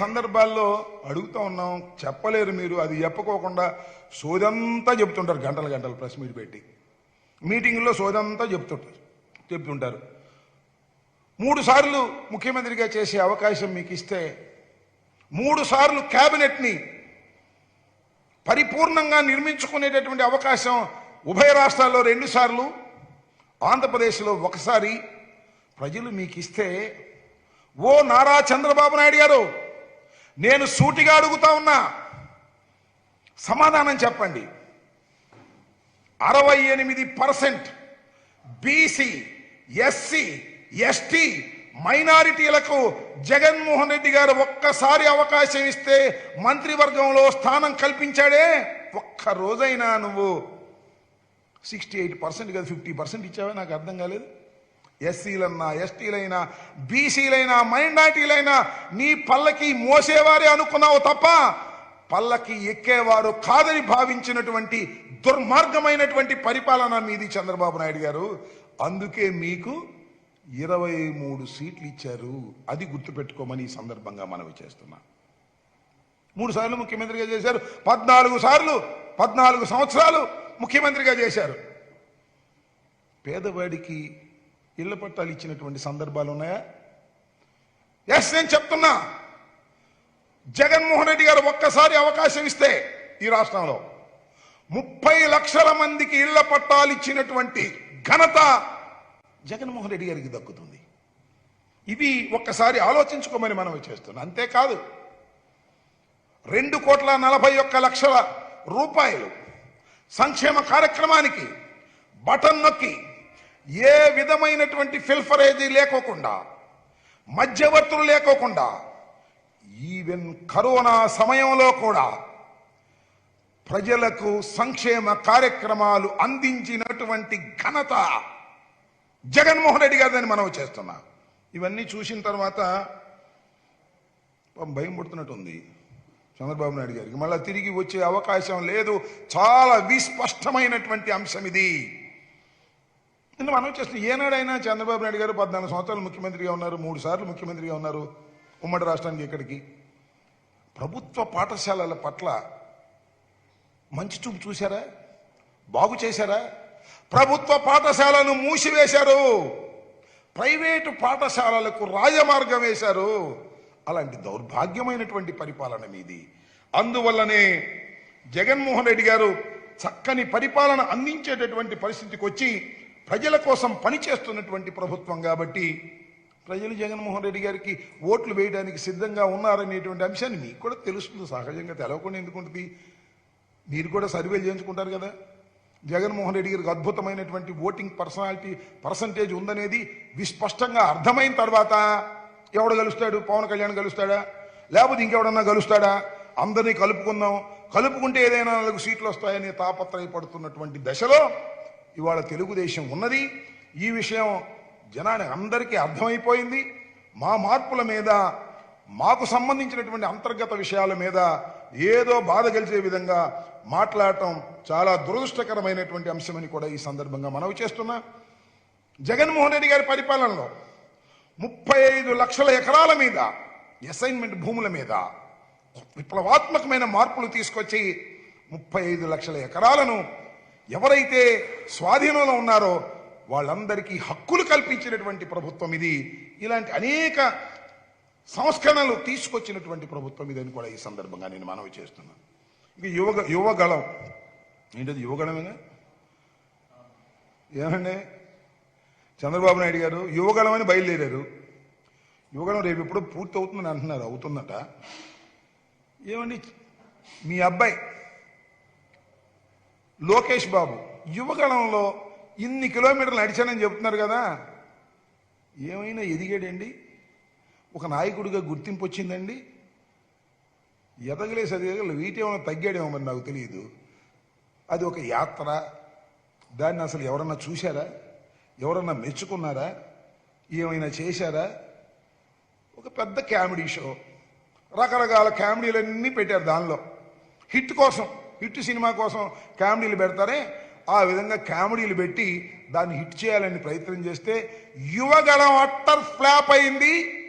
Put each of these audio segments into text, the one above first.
సందర్భాల్లో అడుగుతూ ఉన్నాం చెప్పలేరు మీరు అది చెప్పుకోకుండా సోదంతా చెప్తుంటారు గంటలు గంటలు ప్రెస్ మీట్ పెట్టి. మీటింగ్లో సోదంతా చెప్తుంటారు చెప్తుంటారు మూడు సార్లు ముఖ్యమంత్రిగా చేసే అవకాశం మీకు ఇస్తే మూడు సార్లు క్యాబినెట్ని పరిపూర్ణంగా నిర్మించుకునేటటువంటి అవకాశం ఉభయ రాష్ట్రాల్లో రెండుసార్లు ఆంధ్రప్రదేశ్లో ఒకసారి ప్రజలు మీకు ఇస్తే ఓ నారా చంద్రబాబు నాయుడు గారు నేను సూటిగా అడుగుతా ఉన్నా. సమాధానం చెప్పండి. అరవై ఎనిమిది పర్సెంట్ బీసీ ఎస్సీ ఎస్టీ మైనారిటీలకు జగన్మోహన్ రెడ్డి గారు ఒక్కసారి అవకాశం ఇస్తే మంత్రివర్గంలో స్థానం కల్పించాడే? ఒక్క రోజైనా నువ్వు. సిక్స్టీ ఎయిట్ పర్సెంట్ కదా ఫిఫ్టీ పర్సెంట్ ఇచ్చావా? నాకు అర్థం కాలేదు. ఎస్సీలన్నా ఎస్టీలైనా బీసీలైనా మైనార్టీలైనా నీ పల్లకి మోసేవారే అనుకున్నావు తప్ప పల్లకి ఎక్కేవారు కాదని భావించినటువంటి దుర్మార్గమైనటువంటి పరిపాలన మీది చంద్రబాబు నాయుడు గారు. అందుకే మీకు ఇరవై మూడు సీట్లు ఇచ్చారు. అది గుర్తుపెట్టుకోమని ఈ సందర్భంగా మనవి చేస్తున్నా. మూడు సార్లు ముఖ్యమంత్రిగా చేశారు. పద్నాలుగు సార్లు పద్నాలుగు సంవత్సరాలు ముఖ్యమంత్రిగా చేశారు. పేదవాడికి ఇళ్ళ పట్టాలు ఇచ్చినటువంటి సందర్భాలు ఉన్నాయా? ఎస్ నేను చెప్తున్నా. జగన్మోహన్ రెడ్డి గారు ఒక్కసారి అవకాశం ఇస్తే ఈ రాష్ట్రంలో ముప్పై లక్షల మందికి ఇళ్ళ పట్టాలు ఇచ్చినటువంటి ఘనత జగన్మోహన్ రెడ్డి గారికి దక్కుతుంది. ఇవి ఒక్కసారి ఆలోచించుకోమని మనం చేస్తున్నాం. అంతేకాదు రెండు కోట్ల నలభై ఒక్క లక్షల రూపాయలు సంక్షేమ కార్యక్రమానికి బటన్ నొక్కి ఏ విధమైనటువంటి ఫిల్ఫరేజీ లేకోకుండా మధ్యవర్తులు లేకోకుండా ఈవెన్ కరోనా సమయంలో కూడా ప్రజలకు సంక్షేమ కార్యక్రమాలు అందించినటువంటి ఘనత జగన్మోహన్ రెడ్డి గారిని మనం చేస్తున్నా. ఇవన్నీ చూసిన తర్వాత పాపం భయం పుడుతున్నట్టుంది చంద్రబాబు నాయుడు గారికి. మళ్ళీ తిరిగి వచ్చే అవకాశం లేదు. చాలా విస్పష్టమైనటువంటి అంశం ఇది. నిన్న మనం చేస్తున్న ఏనాడైనా చంద్రబాబు నాయుడు గారు పద్నాలుగు సంవత్సరాలు ముఖ్యమంత్రిగా ఉన్నారు మూడు సార్లు ముఖ్యమంత్రిగా ఉన్నారు ఉమ్మడి రాష్ట్రానికి ఇక్కడికి. ప్రభుత్వ పాఠశాలల పట్ల మంచి చూపు చూశారా? బాగు చేశారా? ప్రభుత్వ పాఠశాలను మూసివేశారు. ప్రైవేటు పాఠశాలలకు రాజమార్గం వేశారు. అలాంటి దౌర్భాగ్యమైనటువంటి పరిపాలన మీది. అందువల్లనే జగన్మోహన్ రెడ్డి గారు చక్కని పరిపాలన అందించేటటువంటి పరిస్థితికి వచ్చి ప్రజల కోసం పనిచేస్తున్నటువంటి ప్రభుత్వం కాబట్టి ప్రజలు జగన్మోహన్ రెడ్డి గారికి ఓట్లు వేయడానికి సిద్ధంగా ఉన్నారనేటువంటి అంశాన్ని మీకు కూడా తెలుస్తుంది. సహజంగా తెలవకుండా ఎందుకుంటుంది మీరు కూడా సర్వేలు చేయించుకుంటారు కదా. జగన్మోహన్ రెడ్డి గారికి అద్భుతమైనటువంటి ఓటింగ్ పర్సనాలిటీ పర్సంటేజ్ ఉందనేది విస్పష్టంగా అర్థమైన తర్వాత ఎవడు కలుస్తాడు పవన్ కళ్యాణ్ కలుస్తాడా లేకపోతే ఇంకెవడన్నా కలుస్తాడా అందరినీ కలుపుకుందాం. కలుపుకుంటే ఏదైనా నాలుగు సీట్లు వస్తాయని తాపత్రయపడుతున్నటువంటి దశలో ఇవాళ తెలుగుదేశం ఉన్నది. ఈ విషయం జనానికి అందరికీ అర్థమైపోయింది. మా మార్పుల మీద మాకు సంబంధించినటువంటి అంతర్గత విషయాల మీద ఏదో బాధ గెలిచే విధంగా మాట్లాడటం చాలా దురదృష్టకరమైనటువంటి అంశమని కూడా ఈ సందర్భంగా మనవి చేస్తున్నా. జగన్మోహన్ రెడ్డి గారి పరిపాలనలో ముప్పై ఐదు లక్షల ఎకరాల మీద అసైన్మెంట్ భూముల మీద విప్లవాత్మకమైన మార్పులు తీసుకొచ్చి ముప్పై ఐదు లక్షల ఎకరాలను ఎవరైతే స్వాధీనంలో ఉన్నారో వాళ్ళందరికీ హక్కులు కల్పించినటువంటి ప్రభుత్వం ఇది. ఇలాంటి అనేక సంస్కరణలు తీసుకొచ్చినటువంటి ప్రభుత్వం ఇదని కూడా ఈ సందర్భంగా నేను మనవి చేస్తున్నాను ఇక యువగ యువగళం. ఏంటది యువగళమేగా ఏమండి? చంద్రబాబు నాయుడు గారు యువగళం అని బయలుదేరారు. యువగళం రేపు ఎప్పుడో పూర్తి అవుతుందని అంటున్నారు అవుతుందట. ఏమండి? మీ అబ్బాయి లోకేష్ బాబు యువగళంలో ఇన్ని కిలోమీటర్లు నడిచానని చెప్తున్నారు కదా. ఏమైనా ఎదిగాడండి? ఒక నాయకుడిగా గుర్తింపు వచ్చిందండి? ఎదగలేసి ఎదగల వీటి ఏమైనా తగ్గాడేమో మరి నాకు తెలియదు. అది ఒక యాత్ర. దాన్ని అసలు ఎవరన్నా చూశారా? ఎవరన్నా మెచ్చుకున్నారా? ఏమైనా చేశారా? ఒక పెద్ద కామెడీ షో. రకరకాల కామెడీలన్నీ పెట్టారు దానిలో. హిట్ కోసం. హిట్ సినిమా కోసం కామెడీలు పెడతారే ఆ విధంగా కామెడీలు పెట్టి దాన్ని హిట్ చేయాలని ప్రయత్నం చేస్తే యువగళం అట్టర్ ఫ్లాప్ అయింది.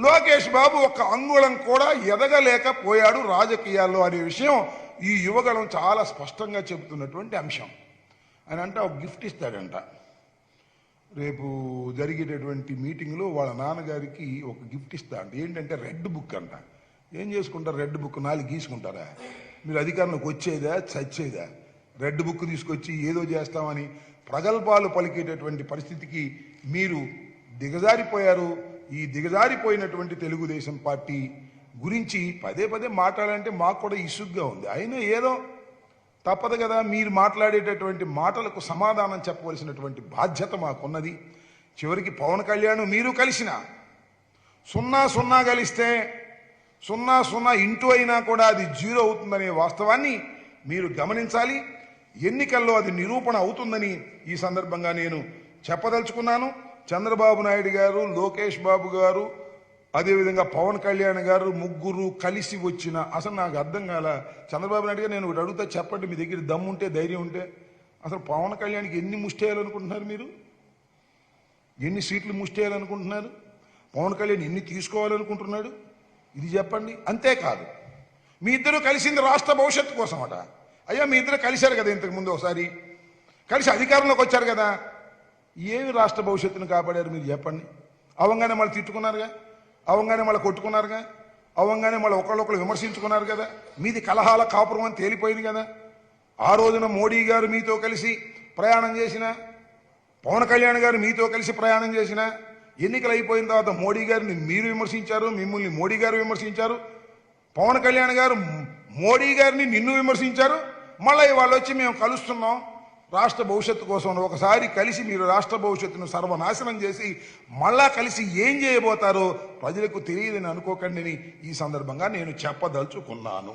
లోకేష్ బాబు ఒక అంగుళం కూడా ఎదగలేకపోయాడు రాజకీయాల్లో అనే విషయం ఈ యువగళం చాలా స్పష్టంగా చెబుతున్నటువంటి అంశం. అని అంటే ఒక గిఫ్ట్ ఇస్తాడంట. రేపు జరిగేటటువంటి మీటింగ్లో వాళ్ళ నాన్నగారికి ఒక గిఫ్ట్ ఇస్తా అంట. ఏంటంటే రెడ్ బుక్ అంట. ఏం చేసుకుంటారు? రెడ్ బుక్ నాలుగు గీసుకుంటారా? మీరు అధికారంలోకి వచ్చేదా చచ్చేదా? రెడ్ బుక్ తీసుకొచ్చి ఏదో చేస్తామని ప్రగల్భాలు పలికేటటువంటి పరిస్థితికి మీరు దిగజారిపోయారు. ఈ దిగజారిపోయినటువంటి తెలుగుదేశం పార్టీ గురించి పదే పదే మాట్లాడాలంటే మాకు కూడా ఇసుగ్గా ఉంది. అయినా ఏదో తప్పదు కదా మీరు మాట్లాడేటటువంటి మాటలకు సమాధానం చెప్పవలసినటువంటి బాధ్యత మాకున్నది. చివరికి పవన్ కళ్యాణ్ మీరు కలిసిన సున్నా సున్నా కలిస్తే సున్నా సున్నా ఇంటూ అయినా కూడా అది జీరో అవుతుందనే వాస్తవాన్ని మీరు గమనించాలి. ఎన్నికల్లో అది నిరూపణ అవుతుందని ఈ సందర్భంగా నేను చెప్పదలుచుకున్నాను. చంద్రబాబు నాయుడు గారు లోకేష్ బాబు గారు అదేవిధంగా పవన్ కళ్యాణ్ గారు ముగ్గురు కలిసి వచ్చిన అసలు నాకు అర్థం కాల చంద్రబాబు నాయుడు గారు నేను ఒకటి అడుగుతా చెప్పండి మీ దగ్గర దమ్ముంటే ధైర్యం ఉంటే. అసలు పవన్ కళ్యాణ్కి ఎన్ని ముష్టేయాలనుకుంటున్నారు మీరు? ఎన్ని సీట్లు ముష్టేయాలనుకుంటున్నారు పవన్ కళ్యాణ్ ఎన్ని తీసుకోవాలనుకుంటున్నాడు? ఇది చెప్పండి. అంతేకాదు మీ ఇద్దరు కలిసింది రాష్ట్ర భవిష్యత్తు కోసం అట అయ్యా మీ ఇద్దరు కలిశారు కదా ఇంతకు ముందు ఒకసారి? కలిసి అధికారంలోకి వచ్చారు కదా? ఏమి రాష్ట్ర భవిష్యత్తును కాపాడారు మీరు చెప్పండి. అవంగానే మళ్ళీ తిట్టుకున్నారుగా? అవంగానే మళ్ళీ కొట్టుకున్నారుగా? అవంగానే మళ్ళీ ఒకళ్ళొకళ్ళు విమర్శించుకున్నారు కదా? మీది కలహాల కాపురం అని తేలిపోయింది కదా? ఆ రోజున మోడీ గారు మీతో కలిసి ప్రయాణం చేసిన పవన్ కళ్యాణ్ గారు మీతో కలిసి ప్రయాణం చేసిన ఎన్నికలు అయిపోయిన తర్వాత మోడీ గారిని మీరు విమర్శించారు మిమ్మల్ని మోడీ గారు విమర్శించారు. పవన్ కళ్యాణ్ గారు మోడీ గారిని నిన్ను విమర్శించారు. మళ్ళీ వాళ్ళు వచ్చి మేము కలుస్తున్నాం. రాష్ట్ర భవిష్యత్తు కోసం ఒకసారి కలిసి మీరు రాష్ట్ర భవిష్యత్తును సర్వనాశనం చేసి మళ్ళా కలిసి ఏం చేయబోతారో ప్రజలకు తెలియదని అనుకోకండి అని ఈ సందర్భంగా నేను చెప్పదలుచుకున్నాను.